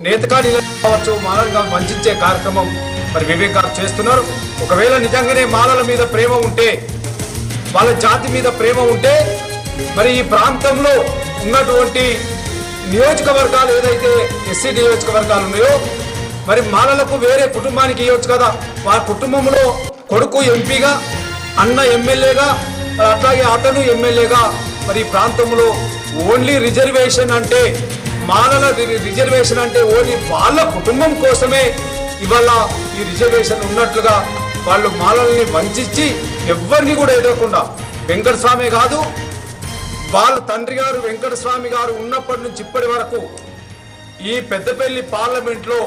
నేతకాడి కావచ్చు మాలలుగా వంచే కార్యక్రమం మరి వివేక్ గారు చేస్తున్నారు. ఒకవేళ నిజంగానే మాలల మీద ప్రేమ ఉంటే వాళ్ళ జాతి మీద ప్రేమ ఉంటే మరి ఈ ప్రాంతంలో ఉన్నటువంటి నియోజకవర్గాలు ఏదైతే ఎస్సీ నియోజకవర్గాలు ఉన్నాయో మరి మాలలకు వేరే కుటుంబానికి ఇవ్వచ్చు కదా. వారి కుటుంబంలో కొడుకు ఎంపీగా అన్న ఎమ్మెల్యేగా అట్లాగే అతను ఎమ్మెల్యేగా మరి ఈ ప్రాంతంలో ఓన్లీ రిజర్వేషన్ అంటే మాలల రిజర్వేషన్ అంటే ఓన్లీ వాళ్ళ కుటుంబం కోసమే ఇవాళ ఈ రిజర్వేషన్ ఉన్నట్లుగా వాళ్ళు మాలల్ని వంచి ఎవరిని కూడా ఎదగకుండా. వెంకటస్వామి కాదు వాళ్ళ తండ్రి గారు వెంకటస్వామి గారు ఉన్నప్పటి నుంచి ఇప్పటి వరకు ఈ పెద్దపల్లి పార్లమెంట్లో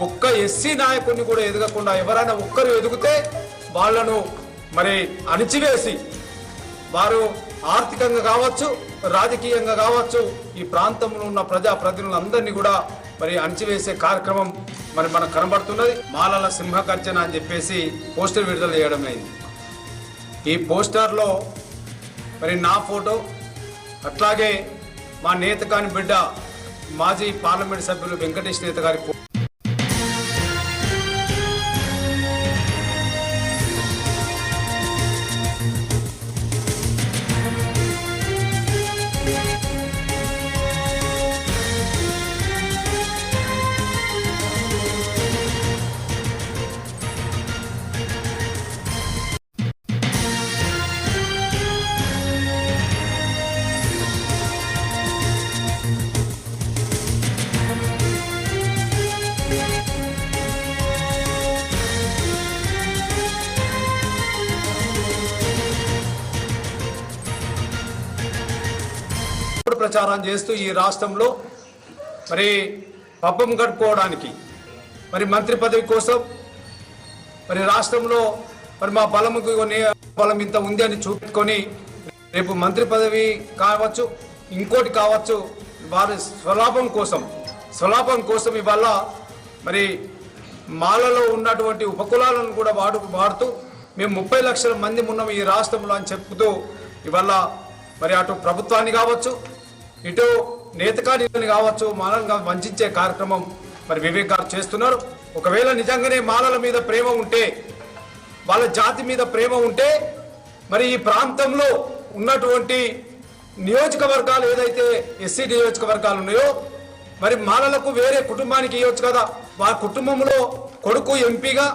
ఒక్క ఎస్సీ నాయకుడిని కూడా ఎదగకుండా ఎవరైనా ఒక్కరు ఎదిగితే వాళ్ళను మరి అణిచివేసి వారు ఆర్థికంగా కావచ్చు రాజకీయంగా కావచ్చు ఈ ప్రాంతంలో ఉన్న ప్రజా ప్రతినిధులందరినీ కూడా మరి అణచివేసే కార్యక్రమం మరి మనకు కనబడుతున్నది. మాలల సింహకర్చన అని చెప్పేసి పోస్టర్ విడుదల చేయడం అయింది. ఈ పోస్టర్లో మరి నా ఫోటో అట్లాగే మా నేత కాని బిడ్డ మాజీ పార్లమెంట్ సభ్యులు వెంకటేష్ నేత గారి ప్రచారం చేస్తూ ఈ రాష్ట్రంలో మరి పబ్బం గడుపుకోవడానికి మరి మంత్రి పదవి కోసం మరి రాష్ట్రంలో మరి మా బలముకు కొన్ని బలం ఇంత ఉంది అని చూపెట్టుకొని రేపు మంత్రి పదవి కావచ్చు ఇంకోటి కావచ్చు వారి స్వలాభం కోసం స్వలాభం కోసం ఇవాళ మరి మాలలో ఉన్నటువంటి ఉపకులాలను కూడా వాడు వాడుతూ మేము ముప్పై లక్షల మంది ఉన్నాం ఈ రాష్ట్రంలో అని చెప్పుతూ ఇవాళ మరి అటు ప్రభుత్వాన్ని కావచ్చు ఇటు నేతకాని కావచ్చు మాలను వంచే కార్యక్రమం మరి వివేక్ గారు చేస్తున్నారు. ఒకవేళ నిజంగానే మాలల మీద ప్రేమ ఉంటే వాళ్ళ జాతి మీద ప్రేమ ఉంటే మరి ఈ ప్రాంతంలో ఉన్నటువంటి నియోజకవర్గాలు ఏదైతే ఎస్సీ నియోజకవర్గాలు ఉన్నాయో మరి మాలలకు వేరే కుటుంబానికి ఇవ్వచ్చు కదా. వారి కుటుంబంలో కొడుకు ఎంపీగా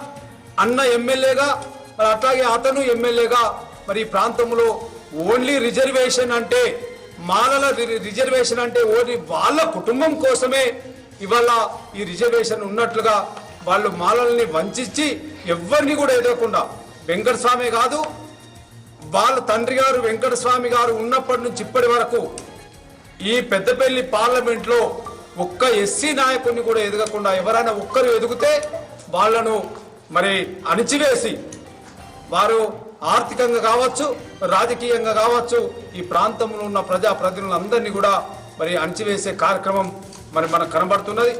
అన్న ఎమ్మెల్యేగా మరి అట్లాగే అతను ఎమ్మెల్యేగా మరి ఈ ప్రాంతంలో ఓన్లీ రిజర్వేషన్ అంటే మాలల రి- రిజర్వేషన్ అంటే ఓటి వాళ్ళ కుటుంబం కోసమే ఇవాళ ఈ రిజర్వేషన్ ఉన్నట్లుగా వాళ్ళు మాలల్ని వంచి ఎవరిని కూడా ఎదగకుండా. వెంకటస్వామి కాదు వాళ్ళ తండ్రి గారు వెంకటస్వామి గారు ఉన్నప్పటి నుంచి ఇప్పటి వరకు ఈ పెద్దపల్లి పార్లమెంట్లో ఒక్క ఎస్సీ నాయకుడిని కూడా ఎదగకుండా ఎవరైనా ఒక్కరు ఎదిగితే వాళ్ళను మరి అణిచివేసి వారు ఆర్థికంగా కావచ్చు రాజకీయంగా కావచ్చు ఈ ప్రాంతంలో ఉన్న ప్రజా ప్రతినిధులందరినీ కూడా మరి అణిచివేసే కార్యక్రమం మరి మనకు కనబడుతున్నది.